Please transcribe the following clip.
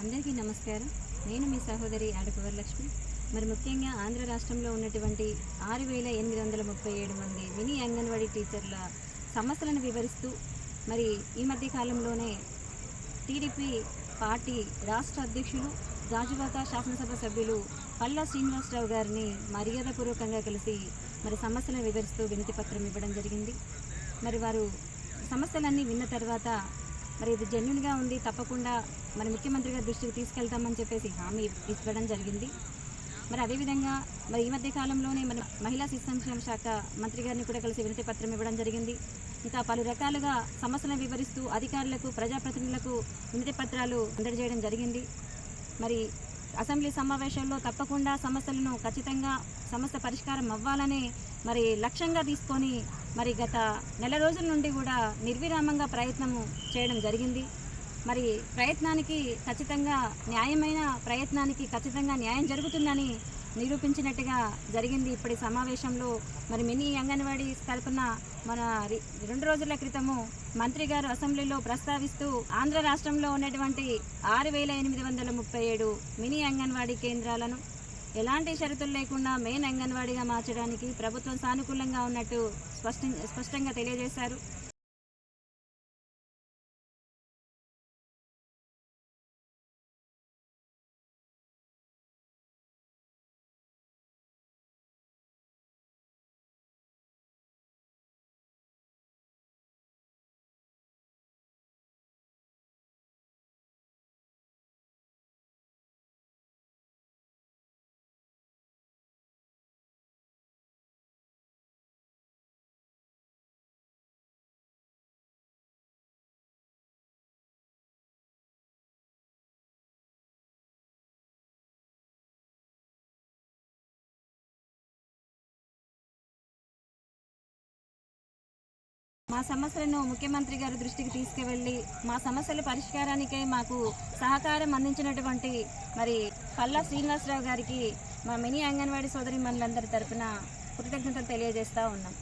అందరికీ నమస్కారం. నేను మీ సహోదరి ఆడపు వరలక్ష్మి మరి ముఖ్యంగా ఆంధ్ర రాష్ట్రంలో ఉన్నటువంటి ఆరు వేల ఎనిమిది వందల ముప్పై ఏడు మంది మినీ అంగన్వాడీ టీచర్ల సమస్యలను వివరిస్తూ మరి ఈ మధ్య కాలంలోనే టీడీపీ పార్టీ రాష్ట్ర అధ్యక్షులు గాజువాక శాసనసభ సభ్యులు పల్లా శ్రీనివాసరావు గారిని మర్యాదపూర్వకంగా కలిసి మరి సమస్యలను వివరిస్తూ వినతి పత్రం ఇవ్వడం జరిగింది. మరి వారు సమస్యలన్నీ విన్న తర్వాత మరి ఇది జెన్యున్గా ఉంది తప్పకుండా మరి ముఖ్యమంత్రి గారి దృష్టికి తీసుకెళ్తామని చెప్పేసి హామీ ఇవ్వడం జరిగింది. మరి అదేవిధంగా మరి ఈ మధ్య కాలంలోనే మన మహిళా శిశు సంక్షేమ శాఖ మంత్రి గారిని కూడా కలిసి వినతి పత్రం ఇవ్వడం జరిగింది. ఇంకా పలు రకాలుగా సమస్యలను వివరిస్తూ అధికారులకు ప్రజాప్రతినిధులకు వినతి పత్రాలు అందజేయడం జరిగింది. మరి అసెంబ్లీ సమావేశాల్లో తప్పకుండా సమస్యలను ఖచ్చితంగా సమస్య పరిష్కారం అవ్వాలనే మరి లక్ష్యంగా తీసుకొని మరి గత నెల రోజుల నుండి కూడా నిర్విరామంగా ప్రయత్నం చేయడం జరిగింది. మరి ప్రయత్నానికి ఖచ్చితంగా న్యాయమైన ప్రయత్నానికి ఖచ్చితంగా న్యాయం జరుగుతుందని నిరూపించినట్టుగా జరిగింది ఇప్పటి సమావేశంలో. మరి మినీ అంగన్వాడీ తరపున మన రెండు రోజుల క్రితము మంత్రి గారు అసెంబ్లీలో ప్రస్తావిస్తూ ఆంధ్ర రాష్ట్రంలో ఉన్నటువంటి ఆరు వేల ఎనిమిది వందల ముప్పై ఏడు మినీ అంగన్వాడీ కేంద్రాలను ఎలాంటి షరతులు లేకుండా మెయిన్ అంగన్వాడీగా మార్చడానికి ప్రభుత్వం సానుకూలంగా ఉన్నట్టు స్పష్టంగా తెలియజేశారు. మా సమస్యలను ముఖ్యమంత్రి గారి దృష్టికి తీసుకువెళ్ళి మా సమస్యల పరిష్కారానికై మాకు సహకారం అందించినటువంటి మరి పల్లా శ్రీనివాసరావు గారికి మా మినీ అంగన్వాడీ సోదరి మనులందరి తరపున కృతజ్ఞతలు తెలియజేస్తూ ఉన్నాం.